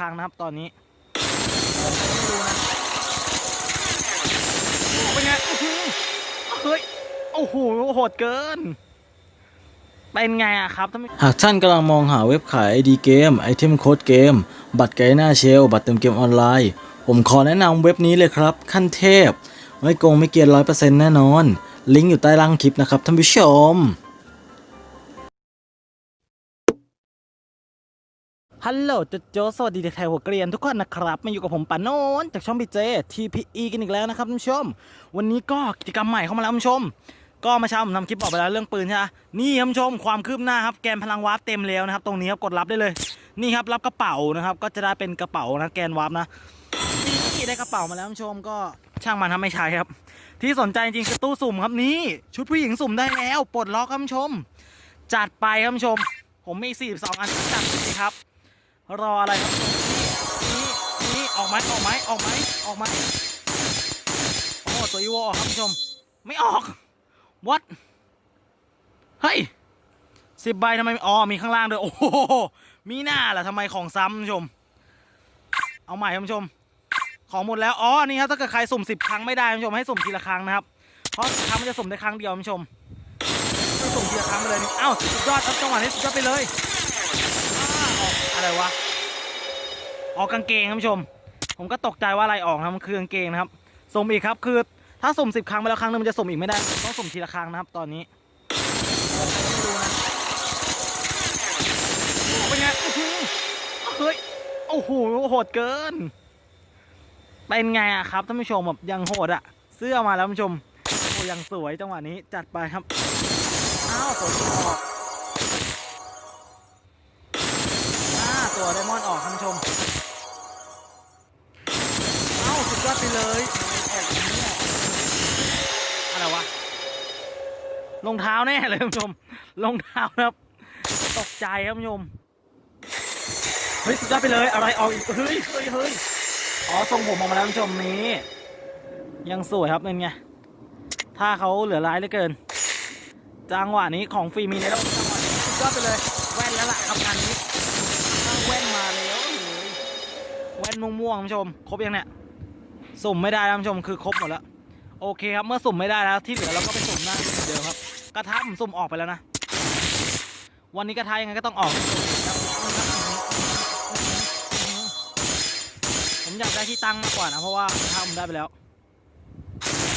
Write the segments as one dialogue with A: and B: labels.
A: ครั้งนะครับตอนนี้ดูนะเป็นไงอื้อหือเฮ้ยโอ้โหโหดเกิน เป็นไงอะครับท่านผู้
B: หากท่านกำลังมองหาเว็บขาย ID เกม ไอเทมโค้ดเกม บัตรไกด์หน้าเชล บัตรเติมเกมออนไลน์ ผมขอแนะนำเว็บนี้เลยครับ ขั้นเทพ ไม่โกงไม่เกียนร้อยเปอร์เซ็นต์แน่นอน ลิงก์อยู่ใต้ล่างคลิปนะครับท่านผู้ชม
A: ฮัลโหลจโจสวัสดีเด็กไทยหัวเกรียนทุกคนนะครับ มาอยู่กับผมปานโนนจากช่องพีเจ TPE กันอีกแล้วนะครับท่านผู้ชม วันนี้ก็กิจกรรมใหม่เข้ามาแล้วท่านผู้ชม ก็เมาเช้าผมทำคลิปบอกไปแล้วเรื่องปืนใช่ไหมนี่ท่านผู้ชมความคืบหน้าครับแกนพลังวาร์ปเต็มแล้วนะครับ ตรงนี้ครับกดรับได้เลย นี่ครับรับกระเป๋านะครับ ก็จะได้เป็นกระเป๋านะแกนวาร์ปนะนี่ได้กระเป๋ามาแล้วท่านผู้ชมก็ช่างมันทำไม่ใช่ครับ ที่สนใจจริงคือตู้สุ่มครับนี่ชุดผู้หญิงสุ่มได้แล้วปลดล็อกครับท่านผู้ชม จัดไปครับท่านผู้ชม ผมมี42อันจัดสิครับ รออะไรครับนี่นี่ออกไหมออกไหมออกไหมออกไหมโอ้ตัวอีวอครับผู้ชม ไม่ออก what เฮ้ยสิบใบทำไมอ๋อมีข้างล่างด้วยโอ้โหมีหน้าล่ะทำไมของซ้ำผู้ชม เอาใหม่ผู้ชม ของหมดแล้วอ๋อนี่ครับถ้าเกิดใครสุ่มสิบครั้งไม่ได้ผู้ชมให้สุ่มทีละครั้งนะครับเพราะสิบครั้งมันจะสุ่มได้ครั้งเดียวผู้ชมให้สุ่มทีละครั้งไปเลยอ้าวสุดยอดครับจังหวะนี้สุดยอดไปเลย อ่าออกอะไรวะ ออกกางเกงครับผู้ชม ผมก็ตกใจว่าอะไรออกนะมันคือกางเกงนะครับสุ่มอีกครับคือถ้าสุ่มสิบครั้งไปแล้วครั้งหนึงมันจะสุ่มอีกไม่ได้ต้องสุ่มทีละครั้งนะครับ ตอนนี้เป็นไงเฮ้ยโอ้โหโหดเกิน เป็นไงอะครับท่านผู้ชมแบบยังโหดอะเสื้อมาแล้วท่านผู้ชมโอ้ยังสวยจังหวะนี้จัดไปครับอ้าวตัวที่ออกอ่าตัวไดมอนด์ออกท่านผู้ชมาดไปเลยอะไรวะรองเท้าแน่เลยท่านผู้ชมรองเท้าครับ ตกใจครับท่านผู้ชมเฮ้ยสุดยอดไปเลยอะไรออกอีกเฮ้ยเฮ้ยเฮ้ยอ๋อทรงผมออกมาแล้วท่านผู้ชมนี้ ยังสวยครับเป็นไงถ้าเขาเหลือร้ายเหลือเกิน จังหวะนี้ของฟรีมีในโลกจังหวะนี้สุดยอดไปเลย แว่นแล้วล่ะครับงานนี้แว่นมาแล้วเลยแว่นม่วงๆท่านผู้ชม ครบยังเนี่ย สุ่มไม่ได้ท่านผู้ชมคือครบหมดแล้วโอเคครับเมื่อสุ่มไม่ได้แล้วที่เหลือเราก็ไปสุ่มหน้าเดิมครับกระทะผมสุ่มออกไปแล้วนะ วันนี้กระทะยังไงก็ต้องออกผมอยากได้ที่ตั้งมากกว่านะเพราะว่ากระทะผมได้ไปแล้ว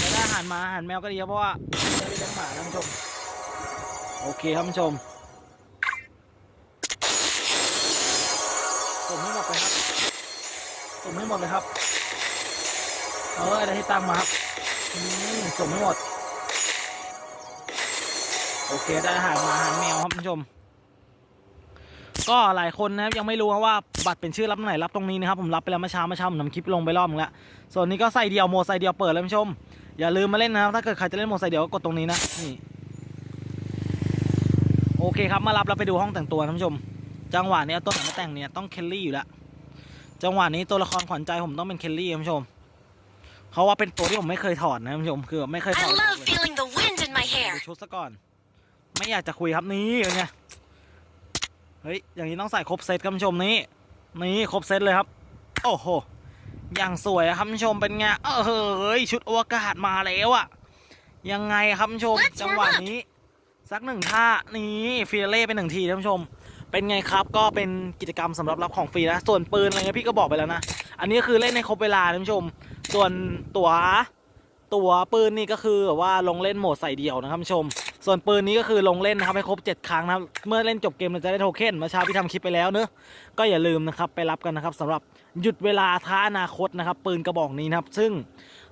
A: จะได้อาหารมาอาหารแมวก็ดีครับเพราะว่าจะได้เลี้ยงหมาท่านผู้ชมโอเคท่านผู้ชมส่งให้หมดเลยครับส่งให้หมดเลยครับ เออได้ที่ตั้งมาครับอืมส่งให้หมด โอเค ได้อาหารมาอาหารแมวครับท่านผู้ชม ก็หลายคนนะครับยังไม่รู้ว่าบัตรเป็นชื่อรับไหนรับตรงนี้นะครับผมรับไปแล้วเมื่อเช้าเมื่อเช้าผมทำคลิปลงไปรอบนึงแล้วส่วนนี้ก็ใส่เดียวโมใส่เดียวเปิดแล้วท่านผู้ชม อย่าลืมมาเล่นนะครับถ้าเกิดใครจะเล่นโมใส่เดียวก็กดตรงนี้นะนี่โอเคครับมารับเราไปดูห้องแต่งตัวท่านผู้ชม จังหวะนี้ตัวไหนมาแต่งเนี่ยต้องเคลลี่อยู่แล้วจังหวะนี้ตัวละครขวัญใจผมต้องเป็นเคลลี่ท่านผู้ชม เพราะว่าเป็นตัวที่ผมไม่เคยถอดนะท่านผู้ชมคือไม่เคยถ
C: I
A: อด
C: love feeling the wind in my
A: ดู
C: hair.
A: ชุดซะก่อน ไม่อยากจะคุยครับนี่เป็นไงเฮ้ยอย่างนี้ต้องใส่ครบเซตครับท่านผู้ชมนี่นี่ครบเซตเลยครับ โอ้โหอย่างสวยอะครับท่านผู้ชมเป็นไงเออเฮ้ยชุดอวกาศมาแล้วอะยังไงครับท่านผู้ชม
C: Let's
A: จังหวะนี้สักหนึ่งท่านี่ฟิลเล่เป็นหนึ่งทีท่านผู้ชม เป็นไงครับก็เป็นกิจกรรมสำหรับรับของฟรีนะส่วนปืนอะไรเงี้ยพี่ก็บอกไปแล้วนะ อันนี้ก็คือเล่นในครบเวลาท่านผู้ชม ส่วนตัวตัวปืนนี่ก็คือแบบว่าลงเล่นโหมดใส่เดี่ยวนะครับชม ส่วนปืนนี้ก็คือลงเล่นนะครับให้ครบ 7 ครั้งนะครับเมื่อเล่นจบเกมเราจะได้โทเค็นเมื่อเช้าพี่ทำคลิปไปแล้วเนอะก็อย่าลืมนะครับไปรับกันนะครับสำหรับหยุดเวลาท้าอนาคตนะครับปืนกระบอกนี้นะครับซึ่ง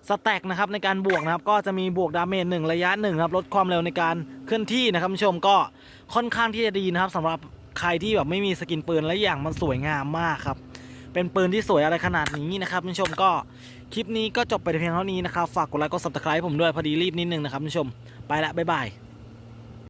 A: สแต็กนะครับในการบวกนะครับก็จะมีบวกดาเมจหนึ่งระยะหนึ่งครับลดความเร็วในการเคลื่อนที่นะครับชมก็ค่อนข้างที่จะดีนะครับสำหรับใครที่แบบไม่มีสกินปืนและอย่างมันสวยงามมากครับ เป็นปืนที่สวยอะไรขนาดนี้นะครับท่านผู้ชมก็คลิปนี้ก็จบไปเพียงเท่านี้นะครับ ฝากกดไลค์กด subscribe ผมด้วยพอดีรีบนิดนึงนะครับท่านผู้ชมไปละบ๊ายบาย